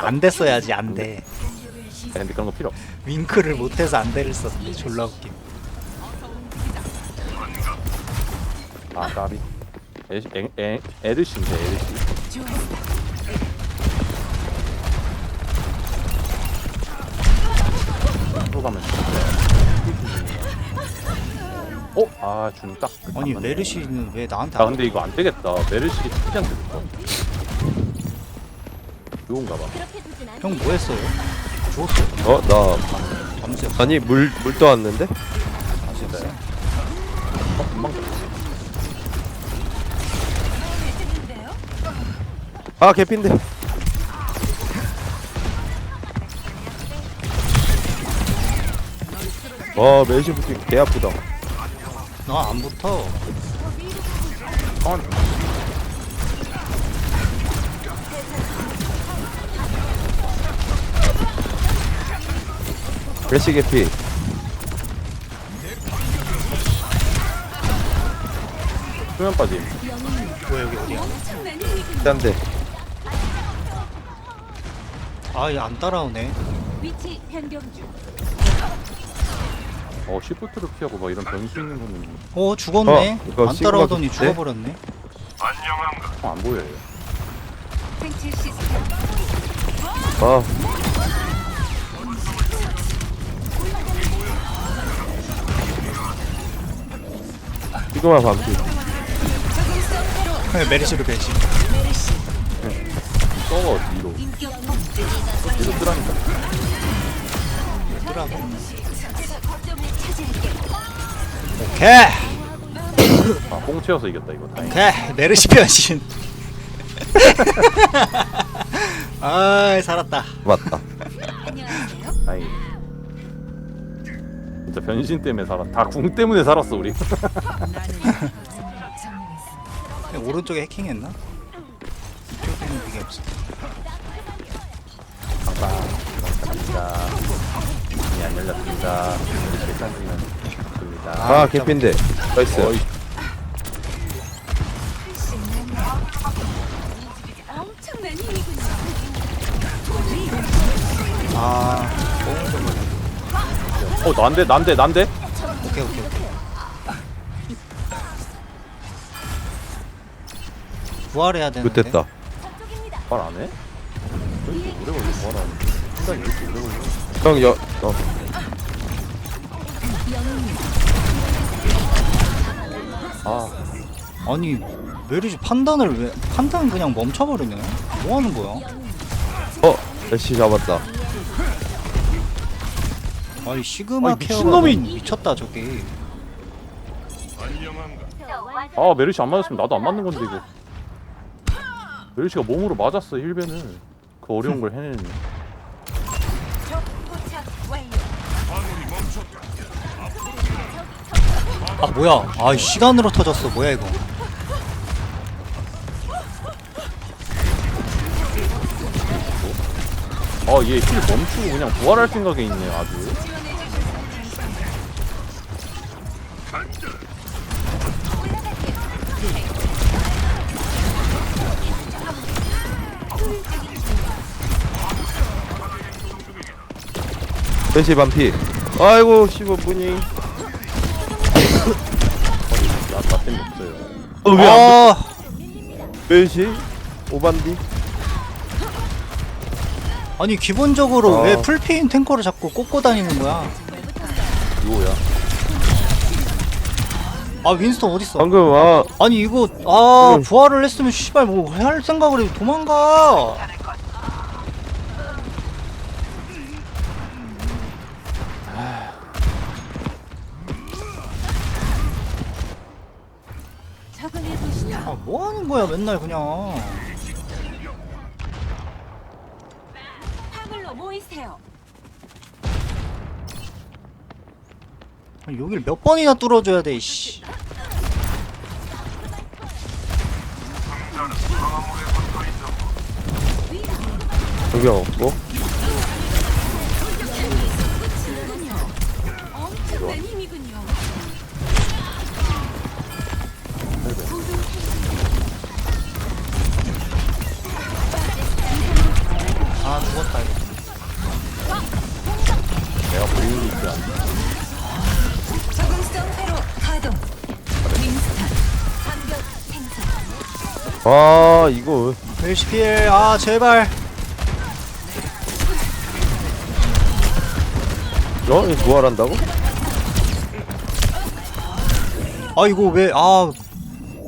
안 됐어야지 안돼 야, 근데 그런 거 필요 없어. 윙크를 못해서 안 돼를 썼는데 졸라 웃김 아 까비. 에, 에, 에, 에르시인데 에르시. 또 가면 어? 아, 준 딱. 아니 안. 메르시는 왜 나한테 아 안 근데 이거 안 되겠다. 메르시 특이한 데 있어. 좋은가 봐. 형 뭐했어요? 죽었어 어? 나 잠수 아니 물 물 떠왔는데? 아 진짜요? 어, 금방 졌어. 아 개핀데 와 메시 붙기 개 아프다 나안 붙어 어, 메시 개피. 수면 빠짐. 뭐야 여기 어디야? 짠데. 아얘안 따라오네. 위치 변경 중. 어, 시프트로 피하고 막 이런 변수 있는 거는. 어 죽었네. 어, 이거 안 따라오더니 좋대? 죽어버렸네. 어, 안 보여요. 생체 시스템. 아 이거만 반피 메르시로 배신 썩어 위로. 인격 위로 뜨라니까. 차지할게. 오케이 아, 뽕 채워서 이겼다 이거. 다행. 오케이 메르시 변신 아이 살았다 맞다. 다행. 진짜 변신 때문에 살았. 다궁 때문에 살았어 우리. 그냥 오른쪽에 해킹했나? 이쪽에는 그게 없어 감사. 감사합니다. 문이 안 열렸습니다. 실탄지는 좋습니다. 아 개핀데 나이스 어이, 엄청난 힘이군요. 아 어 난데 난데 난데. 오케이 오케이 오케이 부활해야 되는데 못됐다 말 안 해? 왜 이렇게 오래 걸려 뭐하라는데? 시간이 왜 이렇게 오래 걸려? 형 여 어. 아, 아니 메르시 판단을 왜 판단 그냥 멈춰버리네 뭐 하는 거야? 어 메시 잡았다 아니 시그마 아니, 케어가 미친놈이- 너무 미쳤다 저게 아 메르시 안 맞았으면 나도 안 맞는 건데 이거. 메르시가 몸으로 맞았어 힐베는. 그 어려운 걸 해내는. 아 뭐야 아 시간으로 터졌어 뭐야 이거 아얘 힐 멈추고 그냥 부활할 생각에 있네 아주. 메시 반피. 아이고 씨발 뭐니 나나 때문에 없어요. 어왜안 아. 메시? 오반디? 아니 기본적으로 아. 왜 풀피인 탱커를 자꾸 꽂고 다니는 거야? 이거야. 아 윈스턴 어딨어? 방금 아. 아니 이거 아 응. 부활을 했으면 씨발 뭐 할 생각을 해. 도망가 적응해 보시죠. 아 뭐 하는 거야 맨날 그냥 화물로 모이세요. 아니, 여길 몇 번이나 뚫어줘야 돼 씨. 저기요 없고 아 이거 멜시 필. 아 제발. 어? 이거 부활한다고? 아 이거 왜아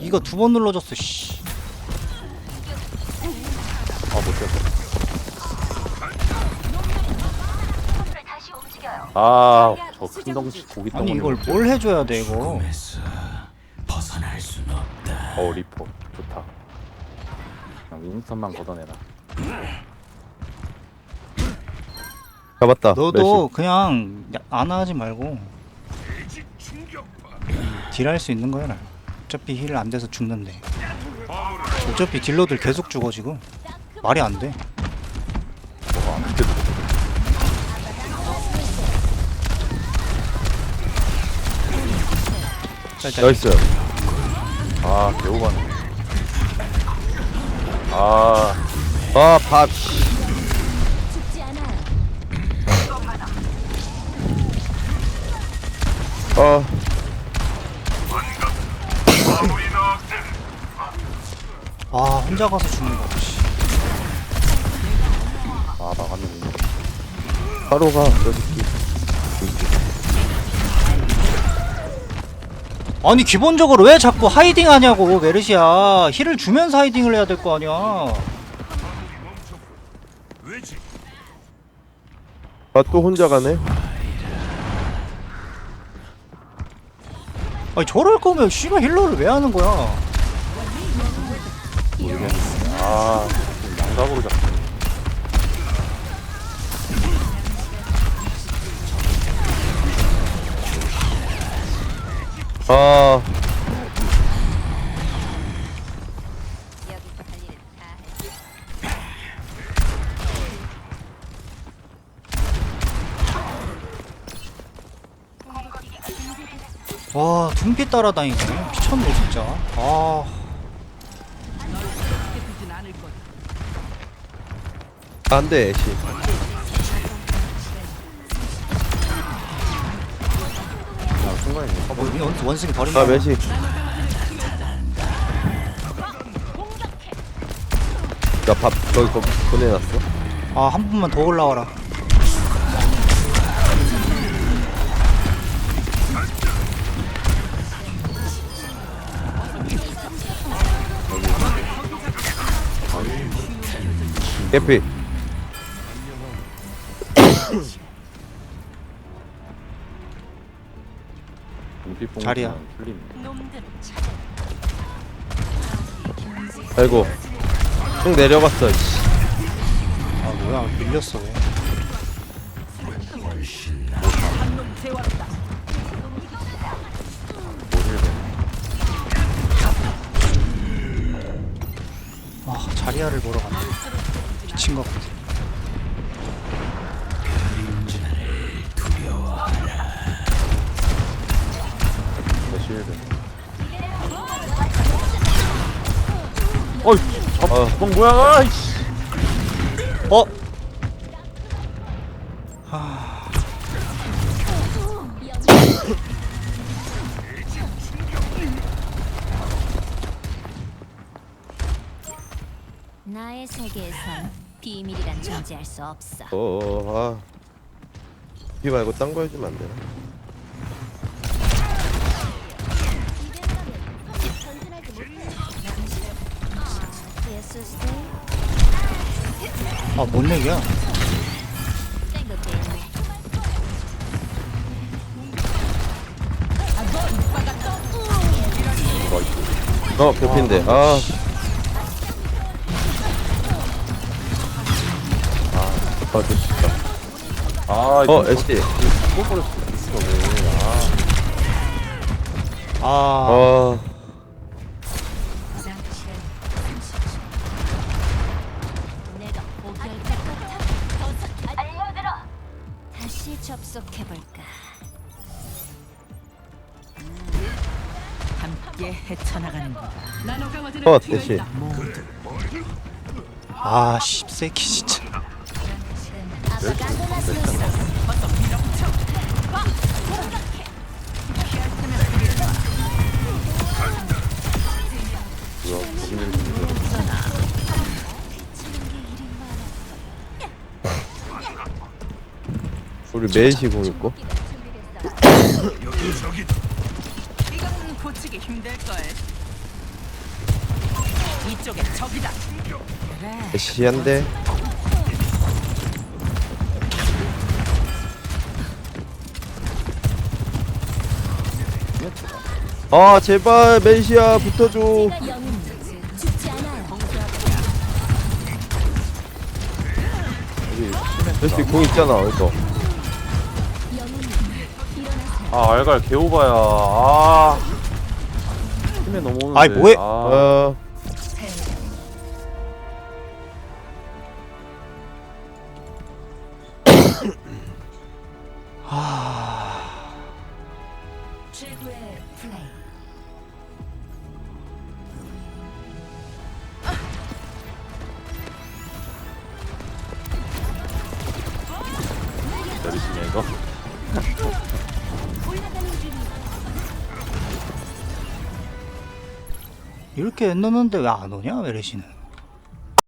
이거 두 번 눌러졌어 씨. 아 못했어 아저 큰 덩치 고기 아니 덩어리 이걸 뭘 해줘야 돼 이거. 어 리퍼 좋다 그냥 윈스턴만 걷어내라 잡았다 너도 그냥 야- 안 하지 말고 딜할 수 있는 거야. 어차피 힐 안 돼서 죽는데. 어차피 딜러들 계속 죽어 지금. 말이 안 돼. 뭐가 안 돼도 짤짤. 나이스 아 가네 아 아밥 죽지 않아. 아아 혼자 가서 죽는 거. 씨. 아 나갔네 바로 가 저 새끼 아니 기본적으로 왜 자꾸 하이딩 하냐고 메르시야 힐을 주면서 하이딩을 해야 될 거 아니야. 아 또 혼자 가네? 아니 저럴 거면 씨발 힐러를 왜 하는 거야? 모르겠네. 아잡 아 여기서 할 일은 다 했어. 와 둥피 따라다니네. 미쳤네 진짜. 아. 안돼 애쉬 그냥 순간에 아, 뭐, 이 원- 원숭이 버린다 아 매시 야밥 거기 거 보내놨어 아한 번만 더 올라와라 개피 자리야. 아이고. 쭉 내려갔어 씨. 아 뭐야. 밀렸어 왜 아 자리야를 보러 갔네. 미친 것 같아 대실드 어이 잡, 어. 넌 뭐야 아이씨 어? 나의 세계에선 비밀이란 존재할 수 없어. 어 아 이 말고 딴 거 해주면 안 되나? 아 뭔 얘기야? 땡그게 어 개피인데. 아. 아, 됐다. 아 어, SD. 왜. 아, 아 약속해볼까. 함께 헤쳐나가는 거다. 어 대시 뭐. 아 씹새끼 진짜 아빠가 떠났습니다. 우리 공 있고 이건 고치기 힘들 걸. 이쪽에 적이다. 그래. 한대 아 제발 메시야 붙어줘. 메시 공 있잖아 일어나세요. 아 알갈 개오바야. 아. 힘에 넘어오는데. 아이, 뭐해? 아, 어. 최고의 플레이. 이렇게 넣는데 왜 안 오냐 메르시는